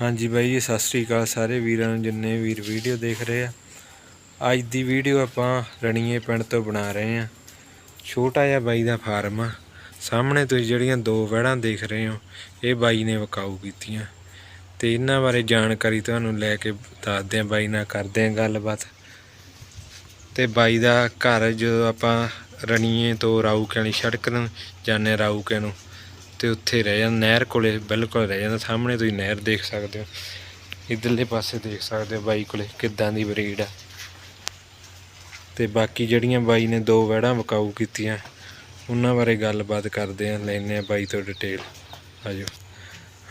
ਹਾਂਜੀ ਬਾਈ ਜੀ, ਸਤਿ ਸ੍ਰੀ ਅਕਾਲ ਸਾਰੇ ਵੀਰਾਂ ਨੂੰ, ਜਿੰਨੇ ਵੀਰ ਵੀਡੀਓ ਦੇਖ ਰਹੇ ਆ। ਅੱਜ ਦੀ ਵੀਡੀਓ ਆਪਾਂ ਰਣੀਏ ਪਿੰਡ ਤੋਂ ਬਣਾ ਰਹੇ ਆ। ਛੋਟਾ ਜਿਹਾ ਬਾਈ ਦਾ ਫਾਰਮ ਆ। ਸਾਹਮਣੇ ਤੁਸੀਂ ਜਿਹੜੀਆਂ ਦੋ ਵਹਿੜਾਂ ਦੇਖ ਰਹੇ ਹੋ, ਇਹ ਬਾਈ ਨੇ ਵਕਾਊ ਕੀਤੀਆਂ। ਤੇ ਇਹਨਾਂ ਬਾਰੇ ਜਾਣਕਾਰੀ ਤੁਹਾਨੂੰ ਲੈ ਕੇ ਦੱਸਦੇ ਆ, ਬਾਈ ਨਾਲ ਕਰਦੇ ਆ ਗੱਲਬਾਤ। ਤੇ ਬਾਈ ਦਾ ਘਰ ਜਦੋਂ ਆਪਾਂ ਰਣੀਏ ਤੋਂ ਰਾਊਕੇ ਵਾਲੀ ਸੜਕ ਨੂੰ ਜਾਂਦੇ ਹਾਂ ਰਾਊਕੇ ਨੂੰ ਤੇ ਉੱਥੇ ਰਹਿ ਜਾਂਦਾ ਨਹਿਰ ਕੋਲੇ ਬਿਲਕੁਲ ਰਹਿ ਜਾਂਦਾ ਸਾਹਮਣੇ ਤੁਸੀਂ ਨਹਿਰ ਦੇਖ ਸਕਦੇ ਹੋ ਇਧਰਲੇ ਪਾਸੇ ਦੇਖ ਸਕਦੇ ਹੋ ਬਾਈ ਕੋਲੇ ਕਿੱਦਾਂ ਦੀ ਬਰੀਡ ਆ। ਤੇ ਬਾਕੀ ਜਿਹੜੀਆਂ ਬਾਈ ਨੇ ਦੋ ਵਹਿੜਾਂ ਵਕਾਊ ਕੀਤੀਆਂ ਉਹਨਾਂ ਬਾਰੇ ਗੱਲਬਾਤ ਕਰਦੇ ਆ ਲੈਨੇ ਆ ਬਾਈ ਤੋਂ ਡਿਟੇਲ ਆਜੋ।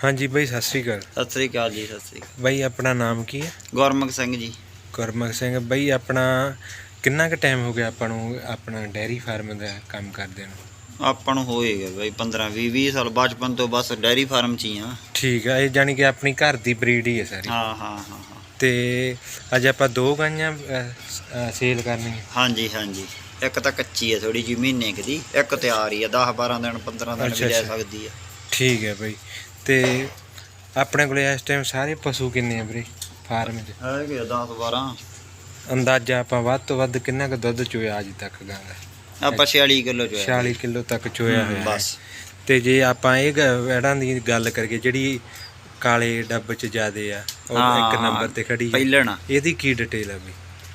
ਹਾਂਜੀ ਬਾਈ ਸਤਿ ਸ੍ਰੀ ਅਕਾਲ। ਸਤਿ ਸ੍ਰੀ ਅਕਾਲ ਜੀ ਸਤਿ ਸ੍ਰੀ ਅਕਾਲ। ਬਾਈ ਆਪਣਾ ਨਾਮ ਕੀ ਹੈ? ਗੁਰਮੁਖ ਸਿੰਘ ਜੀ। ਗੁਰਮੁਖ ਸਿੰਘ ਬਾਈ ਆਪਣਾ ਕਿੰਨਾ ਕੁ ਟਾਈਮ ਹੋ ਗਿਆ ਆਪਾਂ ਨੂੰ ਆਪਣਾ ਡੈਰੀ ਫਾਰਮ ਦਾ ਕੰਮ ਕਰਦੇ ਨੂੰ? ਆਪਾਂ ਨੂੰ ਹੋਏਗਾ ਬਈ 15 20 20 ਸਾਲ ਬਚਪਨ ਤੋਂ ਬਸ ਡੈਰੀ ਫਾਰਮ ਚ ਹੀ ਆ। ਠੀਕ ਆ ਇਹ ਜਾਨੀ ਕਿ ਆਪਣੀ ਘਰ ਦੀ ਬਰੀਡ ਹੀ ਹੈ ਸਾਰੀ। ਹਾਂ ਹਾਂ ਹਾਂ ਹਾਂ। ਤੇ ਅੱਜ ਆਪਾਂ ਦੋ ਗਾਈਆਂ ਸੇਲ ਕਰਨੀਆਂ ਹਾਂਜੀ ਹਾਂਜੀ। ਇੱਕ ਤਾਂ ਕੱਚੀ ਹੈ ਥੋੜੀ ਜਿਹੀ ਮਹੀਨੇ ਕੁ ਦੀ। ਇੱਕ ਤਿਆਰ ਹੀ ਆ 10 12 ਦਿਨ 15 ਦਿਨ ਅੱਛਾ, ਵੀ ਲੈ ਅੱਛਾ। ਸਕਦੀ ਆ। ਠੀਕ ਹੈ ਬਈ। ਤੇ ਆਪਣੇ ਕੋਲੇ ਇਸ ਟਾਈਮ ਸਾਰੇ ਪਸ਼ੂ ਕਿੰਨੇ ਆ ਵੀਰੇ ਫਾਰਮ 'ਚ? ਹੈਗੇ 10 12 ਅੰਦਾਜ਼ਾ ਆਪਾਂ ਵੱਧ ਤੋਂ ਵੱਧ ਕਿੰਨਾ ਕੁ ਦੁੱਧ ਚੋਇਆ ਅੱਜ ਤੱਕ ਗਾਂ ਦਾ? ਆਪਾਂ 46 ਕਿਲੋ ਚ 46 ਕਿਲੋ ਤੱਕ ਚੋਇਆ ਹੋਇਆ। ਹੈ। ਬਸ। ਤੇ ਜੇ ਆਪਾਂ ਇਹ ਵੈੜਾਂ ਦੀ ਗੱਲ ਕਰੀਏ ਜਿਹੜੀ ਕਾਲੇ ਡੱਬ 'ਚ ਜਿਆਦੇ ਆ ਉਹ ਹਾਂ, ਇੱਕ ਨੰਬਰ ਤੇ ਖੜੀ ਹੈ ਪਹਿਲਣਾ ਇਹਦੀ ਕੀ ਡਿਟੇਲ ਆ ਬਈ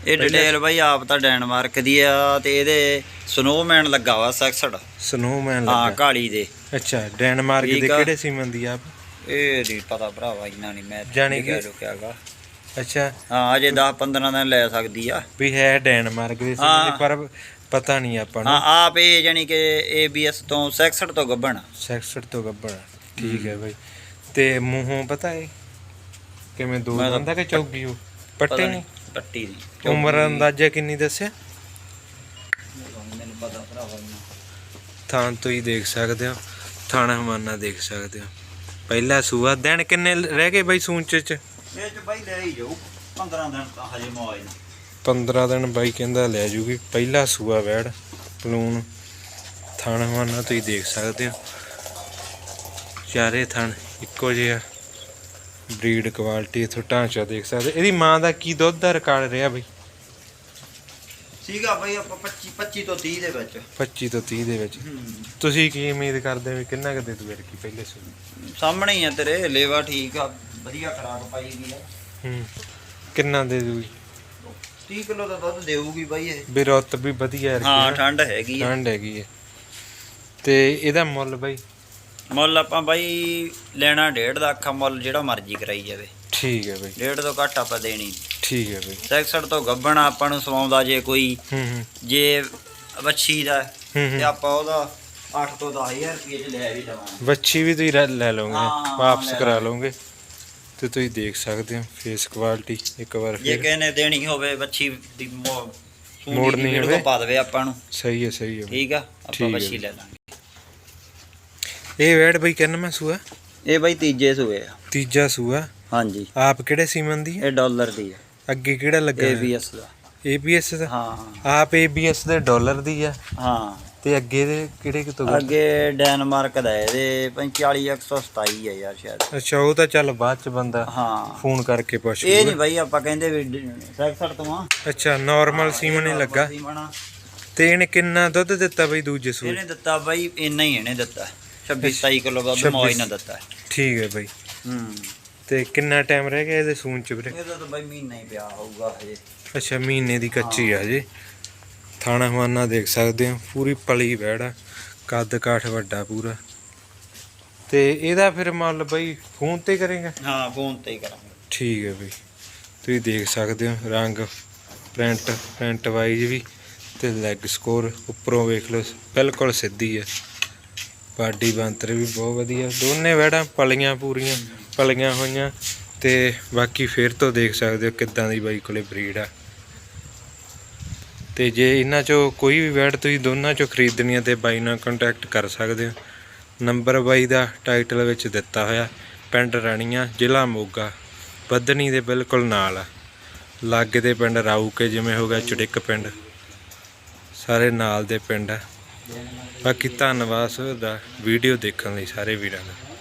ਇਹ ਡਿਟੇਲ ਬਈ ਆਪ ਤਾਂ ਡੈਨਮਾਰਕ ਦੀ ਆ ਤੇ ਇਹਦੇ ਸਨੋਮੈਨ ਲੱਗਾ ਵਾ ਸੈਕਸਡ। ਸਨੋਮੈਨ ਹਾਂ ਲੱਗਾ। ਕਾਲੀ ਦੇ। ਅੱਛਾ ਡੈਨਮਾਰਕ ਦੇ। ਕਿਹੜੇ ਸੀਮਨ ਦੀ ਆ? ਇਹ ਨਹੀਂ ਪਤਾ ਭਰਾਵਾ ਇੰਨਾ ਨਹੀਂ ਮੈਂ ਜਾਣੀ ਕਿ- ਲੁਕਿਆਗਾ ਅੱਛਾ। ਹਾਂ ਅਜੇ 10 15 ਦਿਨ ਲੈ ਸਕਦੀ ਆ। ਵੀ ਹੈ ਡੈਨਮਾਰਕ ਦੇ ਸੀਮਨ ਦੀ ਹਾਂ। ਪਰ ਪਤਾ ਨਹੀਂ ਆਪਾਂ ਹਾਂ ਨੂੰ ਆਪ ਇਹ ਜਾਨੀ ਕਿ ABS ਤੋਂ 66 ਤੋਂ ਗੱਭਣ। ਸੈਕਸਡ ਤੋਂ ਗੱਬੜ ਠੀਕ ਹੈ ਬਈ। ਤੇ ਮੂੰਹੋਂ ਪਤਾ ਹੈ? ਕਿਵੇਂ ਦੋ ਮੈਂ ਤਾਂ- ਦੰਦਾ ਕਿ ਚੌਗੀ ਉਹ ਪੱਟੇ ਨਹੀਂ ਪੱਟੀ ਦੀ ਉਮਰ ਅੰਦਾਜ਼ਾ ਕਿੰਨੀ ਦੱਸਿਆ? ਮੈਨੂੰ ਪਤਾ ਭਰਾਵਾ ਥਾਂ ਤੋਂ ਹੀ ਦੇਖ ਸਕਦੇ ਹੋ ਥਾਣਾ ਹਮਾਨਾ ਦੇਖ ਸਕਦੇ ਹੋ। ਪਹਿਲਾ ਸੂਆ ਦਿਨ ਕਿੰਨੇ ਰਹਿ ਗਏ ਬਈ ਸੂਚ ਚ? ਇਹ ਚ ਬਾਈ ਲੈ ਹੀ ਜਾਊ 15 ਦਿਨ ਤਾਂ ਹਜੇ ਮੌਜ ਨਾ 15 ਦਿਨ ਬਾਈ ਕਹਿੰਦਾ ਲੈ ਜੂਗੀ ਪਹਿਲਾ ਸੂਆ ਵੈੜ ਪਲੂਨ ਥਾਣਾ ਹਮਾਨਾ ਤੁਸੀਂ ਦੇਖ ਸਕਦੇ ਹੋ। ਚਾਰੇ ਥਣ ਇੱਕੋ ਜਿਹਾ ਬਰੀਡ ਕੁਆਲਿਟੀ ਇਥੋਂ ਢਾਂਚਾ ਦੇਖ ਸਕਦੇ। ਇਹਦੀ ਮਾਂ ਦਾ ਕੀ ਦੁੱਧ ਦਾ ਰਿਕਾਰਡ ਰਿਹਾ ਬਈ? ਸੀਗਾ ਬਾਈ ਆਪਾਂ 25 25 ਤੋਂ 30 ਦੇ ਵਿੱਚ। 25 ਤੋਂ 30 ਦੇ ਵਿੱਚ। ਤੁਸੀਂ ਕੀ ਉਮੀਦ ਕਰਦੇ ਵੀ ਕਿੰਨਾ ਕੁ ਦੇ ਦੂ ਕੀ ਪਹਿਲੇ ਸਾਹਮਣੇ ਹੀ ਆ ਤੇਰੇ ਲੇਵਾ ਠੀਕ ਆ ਵਧੀਆ ਖਰਾਕ ਪਾਈ ਵੀ ਆ। ਹੂੰ। ਕਿੰਨਾ ਦੇ ਦੂਗੀ 30 ਕਿਲੋ ਦਾ ਦੁੱਧ ਦੇਊਗੀ ਬਾਈ ਇਹ। ਵੀ ਰੁੱਤ ਵੀ ਵਧੀਆ ਹੈ ਹਾਂ ਠੰਡ ਹੈਗੀ ਆ। ਠੰਡ ਹੈਗੀ ਹੈ ਤੇ ਇਹਦਾ ਮੁੱਲ ਬਈ? ਮੁੱਲ ਆਪਾਂ ਬਾਈ ਲੈਣਾ 1.5 ਲੱਖ ਆ ਮੁੱਲ ਜਿਹੜਾ ਮਰਜ਼ੀ ਕਰਾਈ ਜਾਵੇ। ਠੀਕ ਹੈ ਬਈ। 1.5 ਤੋਂ ਘੱਟ ਆਪਾਂ ਦੇਣੀ ਠੀਕ ਹੈ ਬਈ। 66 ਤੋਂ ਗੱਭਣ ਆਪਾਂ ਨੂੰ ਸਵਾਉਂਦਾ ਜੇ ਕੋਈ ਹੂੰ ਹੂੰ। ਜੇ ਵੱਛੀ ਦਾ ਤੇ ਆਪਾਂ ਉਹਦਾ 8 ਤੋਂ 10000 ਰੁਪਏ ਚ ਲੈ ਵੀ ਦਵਾਂਗੇ। ਬੱਚੀ ਵੀ ਤੁਸੀਂ ਲੈ- ਲਓਗੇ। ਵਾਪਸ ਕਰਾ। ਲਓਗੇ। ਤੇ ਤੁਸੀਂ ਦੇਖ ਸਕਦੇ ਹੋ ਫੇਸ ਕੁਆਲਿਟੀ ਇੱਕ ਵਾਰ ਜੇ ਫਿਰ। ਕਿਸੇ ਨੇ ਦੇਣੀ ਹੋਵੇ ਵੱਛੀ ਦੀ ਮੋ- ਸੂਣੀ ਮੋੜਨੀ ਦੀ ਵੀਡੀਓ ਹੋਵੇ। ਪਾ ਦੇਵੇ ਆਪਾਂ ਨੂੰ। ਸਹੀ ਹੈ ਸਹੀ ਹੈ। ਠੀਕ ਆ ਠੀਕ ਆਪਾਂ ਹੈ। ਲੈ ਲਾਂਗੇ। ਇਹ ਵੈੜ ਬਈ ਕਿੰਨਾ ਸੂਆ? ਇਹ ਬਾਈ ਤੀਜੇ ਸੂਏ ਆ। ਤੀਜਾ ਸੂਆ? ਹਾਂਜੀ। ਆਪ ਕਿਹੜੇ ਸੀਮਨ ਦੀ ਹੈ? ਇਹ ਡਾਲਰ ਦੀ ਆ। ਅੱਗੇ ਕਿਹੜਾ ਲੱਗਾ ABS ਦਾ। ABS ਦਾ? ਹਾਂ ਆਪ ABS ਦੇ ਡਾਲਰ ਦੀ ਆ? ਹਾਂ। ਤੇ ਅੱਗੇ ਦੇ ਕਿਹੜੇ ਕਿਤੋਂ ਅੱਗੇ ਡੈਨਮਾਰਕ ਦਾ ਹੈ, ਇਹਦੇ 45127 ਹੈ ਯਾਰ ਸ਼ਾਇਦ। ਅੱਛਾ ਉਹ ਤਾਂ ਚੱਲ ਬਾਅਦ ਚ ਬੰਦਾ ਹਾਂ। ਫੋਨ ਕਰਕੇ ਪੁੱਛ ਇਹ ਨਹੀਂ ਬਾਈ ਆਪਾਂ ਕਹਿੰਦੇ ਵੀ 66 ਤੋਂ ਆ। ਅੱਛਾ ਨਾਰਮਲ ਸੀਮਨ ਹੀ ਲੱਗਾ। ਤੇ ਇਹਨੇ ਕਿੰਨਾ ਦੁੱਧ ਦਿੱਤਾ ਬਈ ਦੂਜੇ ਸੂਏ ਇਹਨੇ ਦਿੱਤਾ ਬਾਈ ਇੰਨਾ ਹੀ ਇਹਨੇ ਦਿੱਤਾ। 26 27 ਕਿਲੋ ਦਾ ਛੱਬੀ। ਮੌਜ ਨਾ ਦਿੱਤਾ। ਠੀਕ ਹੈ ਬਈ। ਹੂੰ। ਤੇ ਕਿੰਨਾ ਟਾਈਮ ਰਹਿ ਗਿਆ ਇਹਦੇ ਸੂਣ ਚ ਵੀਰੇ? ਇਹਦਾ ਤਾਂ ਬਾਈ ਮਹੀਨਾ ਹੀ ਪਿਆ ਹੋਊਗਾ ਹਜੇ। ਅੱਛਾ ਮਹੀਨੇ ਦੀ ਕੱਚੀ ਆ ਜੀ ਥਾਣਾ ਹਵਾਨਾ ਦੇਖ ਸਕਦੇ ਹੋ। ਪੂਰੀ ਪਲੀ ਵੈੜ ਆ ਕੱਦ ਕਾਠ ਵੱਡਾ ਪੂਰਾ। ਤੇ ਇਹਦਾ ਫਿਰ ਮੁੱਲ ਬਈ ਫੋਨ ਤੇ ਕਰੇਗਾ? ਹਾਂ ਫੋਨ ਤੇ ਹੀ ਕਰਾਂਗੇ। ਠੀਕ ਹੈ ਬਈ। ਤੁਸੀਂ ਦੇਖ ਸਕਦੇ ਹੋ ਰੰਗ ਪ੍ਰਿੰਟ ਪ੍ਰਿੰਟ ਵਾਈਜ਼ ਵੀ ਤੇ ਲੈਗ ਸਕੋਰ ਉੱਪਰੋਂ ਵੇਖ ਲਓ ਬਿਲਕੁਲ ਸਿੱਧੀ ਹੈ ਬਾਡੀ ਬੰਤਰ ਵੀ ਬਹੁਤ ਵਧੀਆ। ਦੋਨੇ ਵੈੜਾਂ ਪਲੀਆਂ ਪੂਰੀਆਂ ਪਲੀਆਂ ਹੋਈਆਂ ਤੇ ਬਾਕੀ ਫੇਰ ਤੋਂ ਦੇਖ ਸਕਦੇ ਹੋ ਕਿੱਦਾਂ ਦੀ ਬਾਈ ਕੋਲੇ ਬਰੀਡ ਆ। ਤੇ ਜੇ ਇਹਨਾਂ ਚੋਂ ਕੋਈ ਵੀ ਬੈਟ ਤੁਸੀਂ ਦੋਨਾਂ ਚੋਂ ਖਰੀਦਣੀ ਹੈ ਤੇ ਬਾਈ ਨਾਲ ਕੰਟੈਕਟ ਕਰ ਸਕਦੇ ਹੋ। ਨੰਬਰ ਬਾਈ ਦਾ ਟਾਈਟਲ ਵਿੱਚ ਦਿੱਤਾ ਹੋਇਆ, ਪਿੰਡ ਰਾਣੀਆਂ, ਜ਼ਿਲ੍ਹਾ ਮੋਗਾ ਬੱਦਨੀ ਦੇ ਬਿਲਕੁਲ ਨਾਲ ਆ। ਲਾਗੇ ਦੇ ਪਿੰਡ ਰਾਊਕੇ ਜਿਵੇਂ ਹੋ ਗਿਆ, ਚੜਿੱਕ ਪਿੰਡ। ਸਾਰੇ ਨਾਲ ਦੇ ਪਿੰਡ ਆ। ਬਾਕੀ ਧੰਨਵਾਦ ਦਾ ਵੀਡੀਓ ਦੇਖਣ ਲਈ ਸਾਰੇ ਵੀਰਾਂ ਦਾ।